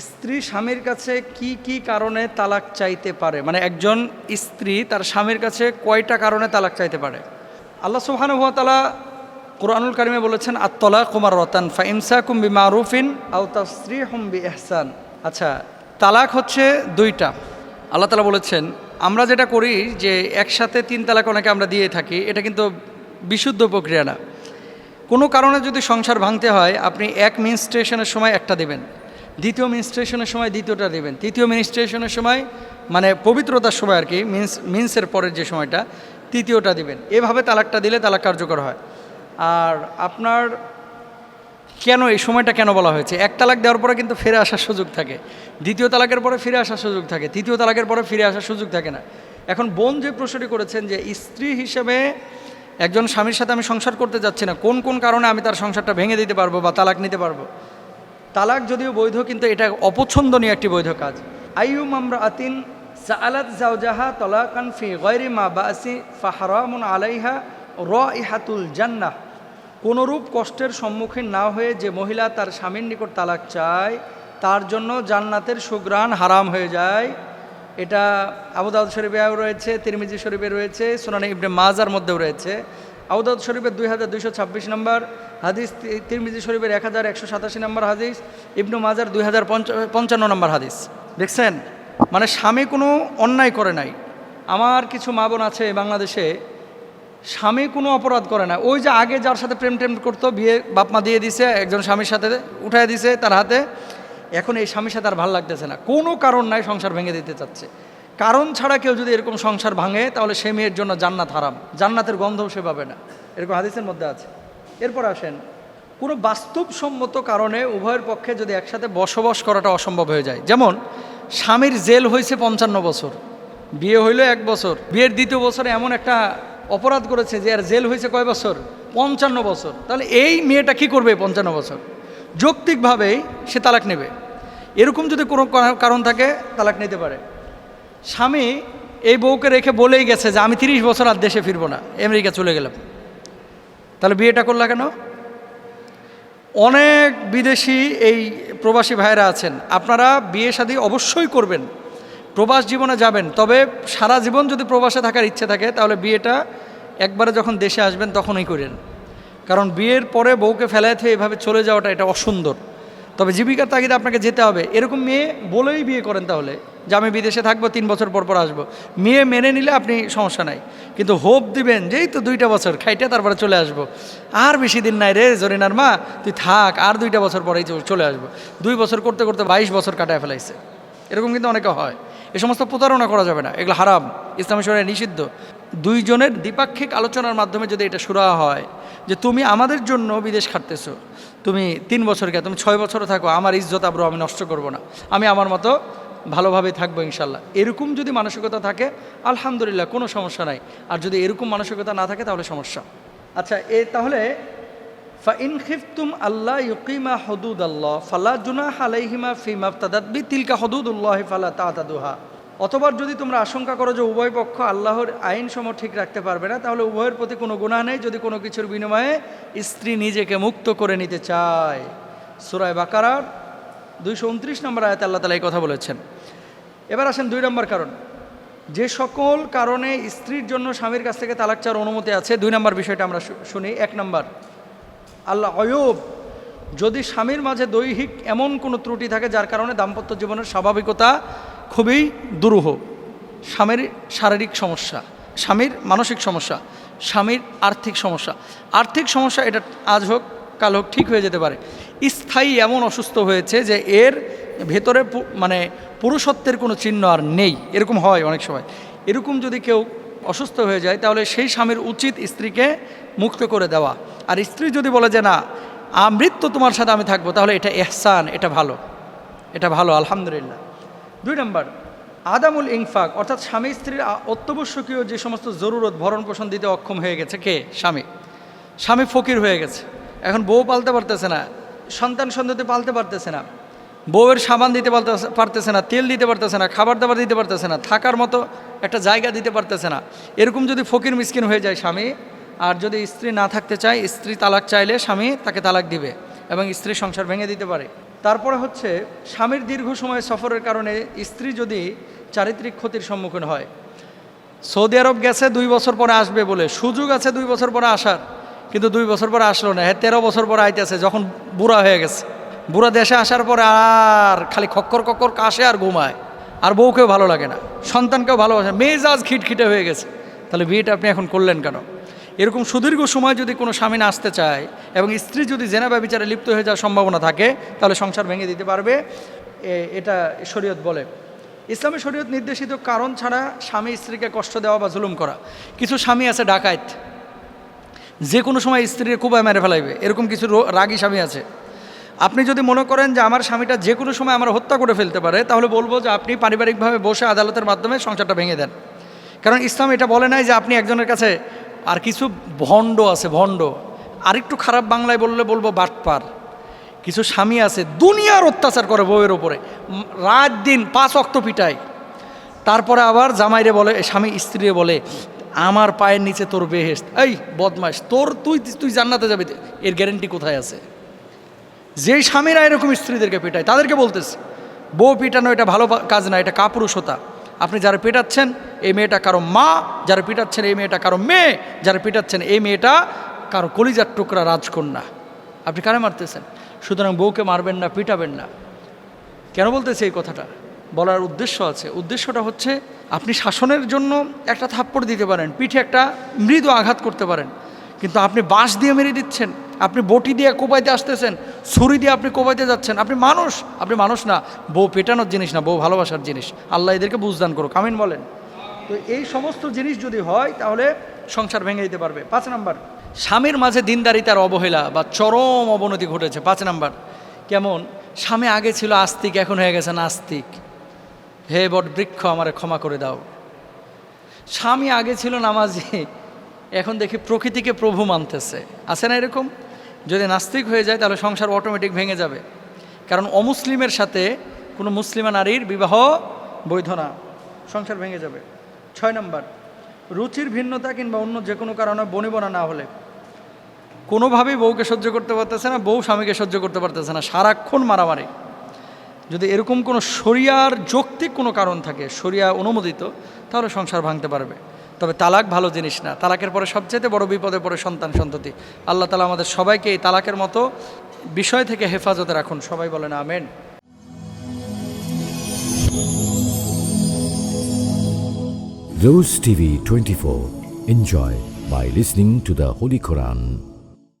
স্ত্রী স্বামীর কাছে কি কি কারণে তালাক চাইতে পারে? মানে একজন স্ত্রী তার স্বামীর কাছে কয়টা কারণে তালাক চাইতে পারে? আল্লাহ সুবহানুভাতালা কোরআনুল কারিমে বলেছেন আত্তলা কুমার রতান ফাইমসা কুম্বি মারুফিন আউ তাস্ত্রী হুম্বি এহসান আচ্ছা তালাক হচ্ছে দুইটা। আল্লাহ তালা বলেছেন, আমরা যেটা করি যে একসাথে তিন তালাক অনেকে আমরা দিয়ে থাকি, এটা কিন্তু বিশুদ্ধ প্রক্রিয়া না। কোনো কারণে যদি সংসার ভাঙতে হয়, আপনি এক মিনস্ট্রেশনের সময় একটা দেবেন। দ্বিতীয় মিনিস্ট্রেশনের সময় দ্বিতীয়টা দেবেন। তৃতীয় মিনস্ট্রেশনের সময় মানে পবিত্রতার সময় আর কি মিন্স মিন্সের পরের যে সময়টা, তৃতীয়টা দিবেন। এভাবে তালাকটা দিলে তালাক কার্যকর হয়। আর আপনার কেন, এই সময়টা কেন বলা হয়েছে? এক তালাক দেওয়ার পরে কিন্তু ফিরে আসার সুযোগ থাকে। দ্বিতীয় তালাকের পরে ফিরে আসার সুযোগ থাকে। তৃতীয় তালাকের পরে ফিরে আসার সুযোগ থাকে না। এখন বোন যে প্রশ্নটি করেছেন যে স্ত্রী হিসেবে একজন স্বামীর সাথে আমি সংসার করতে যাচ্ছি না, কোন কোন কারণে আমি তার সংসারটা ভেঙে দিতে পারব বা তালাক নিতে পারব? তালাক যদিও বৈধ, কিন্তু এটা অপছন্দনীয় একটি বৈধ কাজ। আইয়ুম আমরা আতিন সাআলাত জাওজাহা তলাকান ফি গয়রি মা বাসি ফাহারামুন আলাইহা র ইহাতুল জান্নাহ। কোনরূপ কষ্টের সম্মুখীন না হয়ে যে মহিলা তার স্বামীর নিকট তালাক চায়, তার জন্য জান্নাতের সুগ্রাণ হারাম হয়ে যায়। এটা আবুদাউদ শরীফেও রয়েছে, তিরমিজি শরীফে রয়েছে, সোনানি ইবনে মাজার মধ্যেও রয়েছে। আবুদাউদ শরীফের দুই হাজার দুইশো ছাব্বিশ নম্বর, হাদিস তিরমিজি শরীফের এক হাজার একশো সাতাশি নম্বর হাদিস, ইবনু মাজার দুই হাজার পঞ্চান্ন নম্বর হাদিস। দেখছেন? মানে স্বামী কোনো অন্যায় করে নাই। আমার কিছু মা বোন আছে বাংলাদেশে, স্বামী কোনো অপরাধ করে না। ওই যে আগে যার সাথে প্রেম টেম করতো, বিয়ে বাপমা দিয়ে দিছে, একজন স্বামীর সাথে উঠায় দিছে তার হাতে, এখন এই স্বামীর সাথে আর ভালো লাগতেছে না। কোনো কারণ নাই সংসার ভেঙে দিতে চাচ্ছে। কারণ ছাড়া কেউ যদি এরকম সংসার ভাঙে, তাহলে সে মেয়ের জন্য জান্নাত হারাম। জান্নাতের গন্ধও সে পাবে না। এরকম হাদিসের মধ্যে আছে। এরপর আসেন, কোনো বাস্তবসম্মত কারণে উভয়ের পক্ষে যদি একসাথে বসবাস করাটা অসম্ভব হয়ে যায়। যেমন, স্বামীর জেল হয়েছে পঞ্চান্ন বছর, বিয়ে হইল এক বছর, বিয়ের দ্বিতীয় বছরে এমন একটা অপরাধ করেছে যে আর জেল হয়েছে কয় বছর? পঞ্চান্ন বছর। তাহলে এই মেয়েটা কি করবে পঞ্চান্ন বছর? যৌক্তিকভাবেই সে তালাক নেবে। এরকম যদি কোনো কারণ থাকে, তালাক নিতে পারে। স্বামী এই বউকে রেখে বলেই গেছে যে আমি তিরিশ বছর আর দেশে ফিরবো না, আমেরিকা চলে গেলাম। তাহলে বিয়েটা করলা কেন? অনেক বিদেশি এই প্রবাসী ভাইয়েরা আছেন, আপনারা বিয়ে শাদী অবশ্যই করবেন, প্রবাস জীবনে যাবেন, তবে সারা জীবন যদি প্রবাসে থাকার ইচ্ছে থাকে, তাহলে বিয়েটা একবারে যখন দেশে আসবেন তখনই করেন। কারণ বিয়ের পরে বউকে থেকে এভাবে চলে যাওয়াটা এটা অসুন্দর। তবে জীবিকার তাগিদে আপনাকে যেতে হবে। এরকম মেয়ে বলেই বিয়ে করেন তাহলে, যে আমি বিদেশে থাকব, তিন বছর পর পর আসব। মেয়ে মেনে নিলে আপনি সমস্যা নাই। কিন্তু হোপ দিবেন যেই তো দুইটা বছর, খাইটে তারপরে চলে আসব। আর বেশি দিন নাই রে জরিনার মা, তুই থাক, আর দুইটা বছর পরেই চলে আসব। দুই বছর করতে করতে বাইশ বছর কাটায় ফেলাইছে। এরকম কিন্তু অনেকে হয়। এ সমস্ত প্রতারণা করা যাবে না। এগুলো হারাম। ইসলামী শরীরে নিষিদ্ধ। দুইজনের দ্বিপাক্ষিক আলোচনার মাধ্যমে যদি এটা শুরু হয়, যে তুমি আমাদের জন্য বিদেশ খাটতেছো তুমি তিন বছর গে তুমি ছয় বছরও থাকো, আমার ইজ্জত আব্রু আমি নষ্ট করব না। আমি আমার মতো ভালোভাবে থাকব ইনশাল্লাহ। এরকম যদি মানসিকতা থাকে, আলহামদুলিল্লাহ, কোনো সমস্যা নাই। আর যদি এরকম মানসিকতা না থাকে, তাহলে সমস্যা। আচ্ছা এ তাহলে, ফাইন আল্লাহ ইউকিমা হদুদ আল্লাহ ফালা জুনা আলাইহিমা ফিমা তাদাতবি তিলকা হদুদুল্লাহ ফালা তাতাদুহা। অথবা যদি তোমরা আশঙ্কা করো যে উভয় পক্ষ আল্লাহর আইন সম ঠিক রাখতে পারবে না, তাহলে উভয়ের প্রতি কোনো গুণা নেই যদি কোনো কিছুর বিনিময়ে স্ত্রী নিজেকে মুক্ত করে নিতে চায়। সুরায় বাকারার দুইশো উনত্রিশ নম্বর আয়াতে আল্লাহ তালা এই কথা বলেছেন। এবার আসেন দুই নম্বর কারণ। যে সকল কারণে স্ত্রীর জন্য স্বামীর কাছ থেকে তালাক চাওয়ার অনুমতি আছে, দুই নম্বর বিষয়টা আমরা শুনি। এক নম্বর, আল্লাহ অয়ব, যদি স্বামীর মাঝে দৈহিক এমন কোনো ত্রুটি থাকে যার কারণে দাম্পত্য জীবনের স্বাভাবিকতা খুবই দুরূহ। স্বামীর শারীরিক সমস্যা, স্বামীর মানসিক সমস্যা, স্বামীর আর্থিক সমস্যা। আর্থিক সমস্যা এটা আজ হোক, কাল হোক, ঠিক হয়ে যেতে পারে। স্থায়ী এমন অসুস্থ হয়েছে যে এর ভেতরে মানে পুরুষত্বের কোনো চিহ্ন আর নেই। এরকম হয় অনেক সময়। এরকম যদি কেউ অসুস্থ হয়ে যায়, তাহলে সেই স্বামীর উচিত স্ত্রীকে মুক্ত করে দেওয়া। আর স্ত্রী যদি বলে যে, না আমৃত্য তোমার সাথে আমি থাকব, তাহলে এটা এহসান, এটা ভালো। এটা ভালো, আলহামদুলিল্লাহ। দুই নম্বর, আদামুল ইনফাক, অর্থাৎ স্বামী স্ত্রীর অত্যাবশ্যকীয় যে সমস্ত জরুরত ভরণ পোষণ দিতে অক্ষম হয়ে গেছে কে? স্বামী। স্বামী ফকির হয়ে গেছে। এখন বউ পালতে পারতেছে না, সন্তান সন্ততি পালতে পারতেছে না, বউয়ের সাবান দিতে পারতেছে না, তেল দিতে পারতেছে না, খাবার দাবার দিতে পারতেছে না, থাকার মতো একটা জায়গা দিতে পারতেছে না। এরকম যদি ফকির মিসকিন হয়ে যায় স্বামী, আর যদি স্ত্রী না থাকতে চায়, স্ত্রী তালাক চাইলে স্বামী তাকে তালাক দিবে এবং স্ত্রী সংসার ভেঙে দিতে পারে। তারপরে হচ্ছে স্বামীর দীর্ঘ সময় সফরের কারণে স্ত্রী যদি চারিত্রিক ক্ষতির সম্মুখীন হয়। সৌদি আরব গেছে দুই বছর পরে আসবে বলে। সুযোগ আছে দুই বছর পরে আসার, কিন্তু দুই বছর পরে আসলো না। হ্যাঁ তেরো বছর পরে আইতেছে, যখন বুড়া হয়ে গেছে। বুড়া দেশে আসার পরে আর খালি খক্কর কক্কর কাশে আর ঘুমায়। আর বউকেও ভালো লাগে না, সন্তানকেও ভালোবাসে মেজাজ খিটখিটে হয়ে গেছে। তাহলে বিয়েটা আপনি এখন করলেন কেন? এরকম সুদীর্ঘ সময় যদি কোনো স্বামী না আসতে চায় এবং স্ত্রী যদি জেনা বিচারে লিপ্ত হয়ে যাওয়ার সম্ভাবনা থাকে, তাহলে সংসার ভেঙে দিতে পারবে। এটা শরীয়ত বলে। ইসলামী শরীয়ত নির্দেশিত কারণ ছাড়া স্বামী স্ত্রীকে কষ্ট দেওয়া বা জুলুম করা। কিছু স্বামী আছে ডাকাত যে কোনো সময় স্ত্রীর কুবায় মেরে ফেলাইবে। এরকম কিছু রাগী স্বামী আছে। আপনি যদি মনে করেন যে আমার স্বামীটা যে কোনো সময় আমার হত্যা করে ফেলতে পারে, তাহলে বলব যে আপনি পারিবারিকভাবে বসে আদালতের মাধ্যমে সংসারটা ভেঙে দেন। কারণ ইসলাম এটা বলে নাই যে আপনি একজনের কাছে আর কিছু ভণ্ড আছে, ভণ্ড। আরেকটু খারাপ বাংলায় বললে বলব বাটপার। কিছু স্বামী আছে, দুনিয়ার অত্যাচার করে বউয়ের ওপরে রাত দিন পাঁচ অক্ত পিটায়। তারপরে আবার জামাইরে বলে স্বামী স্ত্রীরে বলে, আমার পায়ের নিচে তোর বেহেস্ত এই বদমাস তোর তুই তুই জান্নাতে যাবি, এর গ্যারেন্টি কোথায় আছে? যেই স্বামীরা এরকম স্ত্রীদেরকে পেটায়, তাদেরকে বলতেছে, বউ পিটানো এটা ভালো কাজ না, এটা কাপুরুষতা। আপনি যারা পেটাচ্ছেন, এই মেয়েটা কারও মা, যারা পিটাচ্ছেন, এই মেয়েটা কারও মেয়ে, যারা পিটাচ্ছেন, এই মেয়েটা কারও কলিজার টুকরা রাজকন্যা। আপনি কারে মারতেছেন? সুতরাং বউকে মারবেন না, পিটাবেন না। কেন বলতেছে এই কথাটা? বলার উদ্দেশ্য আছে। উদ্দেশ্যটা হচ্ছে, আপনি শাসনের জন্য একটা থাপ্পড় দিতে পারেন, পিঠে একটা মৃদু আঘাত করতে পারেন। কিন্তু আপনি বাঁশ দিয়ে মেরে দিচ্ছেন। আপনি বটি দিয়ে কোবাইতে আসতেছেন, ছুরি দিয়ে আপনি কোবাইতে যাচ্ছেন। আপনি মানুষ আপনি মানুষ না, বউ পেটানোর জিনিস না, বউ ভালোবাসার জিনিস। আল্লাহ এদেরকে বুঝদান করুক, আমিন বলেন। তো এই সমস্ত জিনিস যদি হয়, তাহলে সংসার ভেঙে দিতে পারবে। পাঁচ নাম্বার, স্বামীর মাঝে দিনদারিতার অবহেলা বা চরম অবনতি ঘটেছে। পাঁচ নাম্বার, কেমন? স্বামী আগে ছিল আস্তিক, এখন হয়ে গেছে নাস্তিক হে বট বৃক্ষ, আমারে ক্ষমা করে দাও। স্বামী আগে ছিল নামাজি, এখন দেখি প্রকৃতিকে প্রভু মানতেছে। আছে না এরকম? যদি নাস্তিক হয়ে যায়, তাহলে সংসার অটোমেটিক ভেঙে যাবে। কারণ অমুসলিমের সাথে কোনো মুসলিমা নারীর বিবাহ বৈধ না। সংসার ভেঙে যাবে। ছয় নম্বর, রুচির ভিন্নতা কিংবা অন্য যে কোনো কারণে বনিবনা না হলে। কোনোভাবেই বউকে সহ্য করতে পারতেছে না, বউ স্বামীকে সহ্য করতে পারতেছে না। সারাক্ষণ মারামারি। যদি এরকম কোনো শরিয়ার যৌক্তিক কোনো কারণ থাকে, শরিয়া অনুমোদিত, তাহলে সংসার ভাঙতে পারবে। তবে তালাক ভালো জিনিস না তালাকের পরে সবচেয়ে বড় বিপদে পড়ে সন্তান, সন্ততি আল্লাহ তালা আমাদের সবাইকে এই তালাকের মতো বিষয় থেকে হেফাজতে রাখুন সবাই বলেন amen Rose TV 24. Enjoy by listening to the Holy Quran.